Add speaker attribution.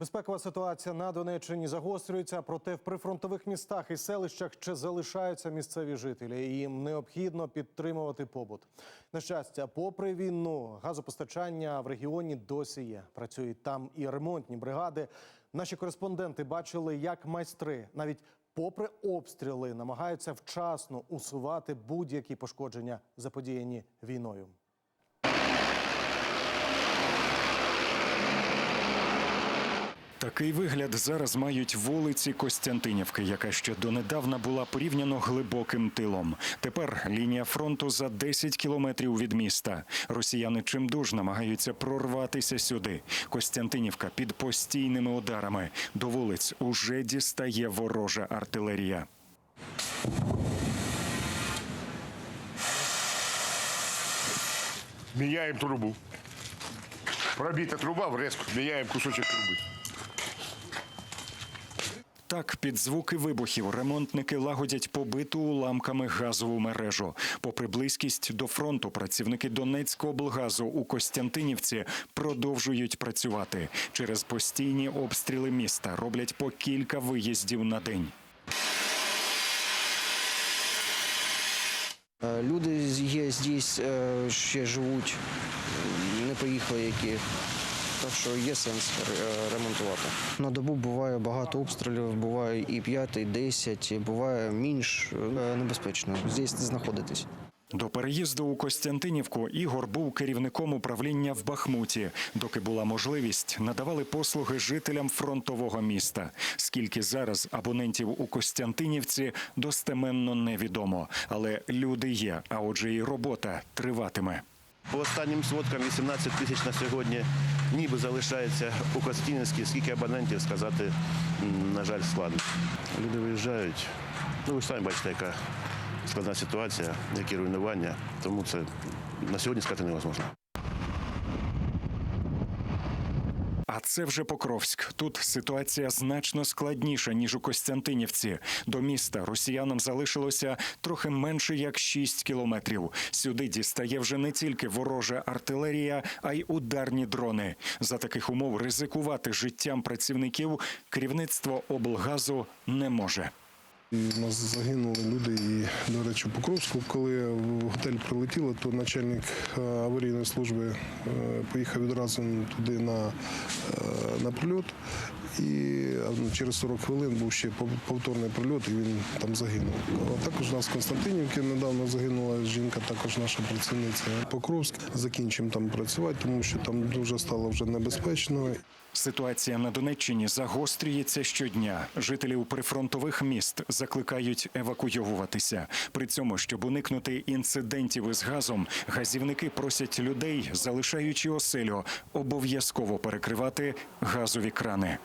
Speaker 1: Безпекова ситуація на Донеччині загострюється, проте в прифронтових містах і селищах ще залишаються місцеві жителі. і Їм необхідно підтримувати побут. На щастя, попри війну, газопостачання в регіоні досі є. Працюють там і ремонтні бригади. Наші кореспонденти бачили, як майстри навіть попри обстріли намагаються вчасно усувати будь-які пошкодження, заподіяні війною.
Speaker 2: Такий вигляд зараз мають вулиці Костянтинівки, яка ще донедавна була порівняно глибоким тилом. Тепер лінія фронту за 10 кілометрів від міста. Росіяни чимдуж намагаються прорватися сюди. Костянтинівка під постійними ударами. До вулиць уже дістає ворожа артилерія.
Speaker 3: Меняем трубу. Пробита труба, врезку. Меняем кусочек трубы.
Speaker 2: Так, під звуки вибухів ремонтники лагодять побиту уламками газову мережу. Попри близькість до фронту, працівники Донецького облгазу у Костянтинівці продовжують працювати. Через постійні обстріли міста роблять по кілька виїздів на день.
Speaker 4: Е, Люди є здесь, е, ще живуть, не поїхали які. Так що є сенс е, ремонтувати. На добу буває багато обстрілів, буває і 5, і 10, буває менш е, небезпечно здесь знаходитись.
Speaker 2: До переїзду у Костянтинівку Ігор був керівником управління в Бахмуті. Доки була можливість, надавали послуги жителям фронтового міста. Скільки зараз абонентів у Костянтинівці достеменно невідомо, але люди є. А отже, і робота триватиме.
Speaker 5: По останнім сводкам 18 тисяч на сьогодні ніби залишається у Костянській. Скільки абонентів сказати, на жаль, складно. Люди виїжджають. Ну, ви ж самі бачите, яка складна ситуація, які руйнування. Тому це на сьогодні сказати невозможно.
Speaker 2: А це вже Покровськ. Тут ситуація значно складніша ніж у Костянтинівці. До міста росіянам залишилося трохи менше як 6 кілометрів. Сюди дістає вже не тільки ворожа артилерія, а й ударні дрони. За таких умов ризикувати життям працівників керівництво облгазу не може.
Speaker 6: І у нас загинули люди. І, до речі, у Покровську, коли в готель прилетіло, то начальник е, аварійної служби е, поїхав відразу туди на, е, на прильот. І е, через 40 хвилин був ще пов- повторний прильот, і він там загинув. А також нас в Константинівці недавно загинула жінка, також наша працівниця. Покровськ закінчимо там працювати, тому що там дуже стало вже небезпечно.
Speaker 2: Ситуація на Донеччині загострюється щодня. Жителів прифронтових міст закликають евакуйовуватися. При цьому, щоб уникнути інцидентів із газом, газівники просять людей, залишаючи оселю, обов'язково перекривати газові крани.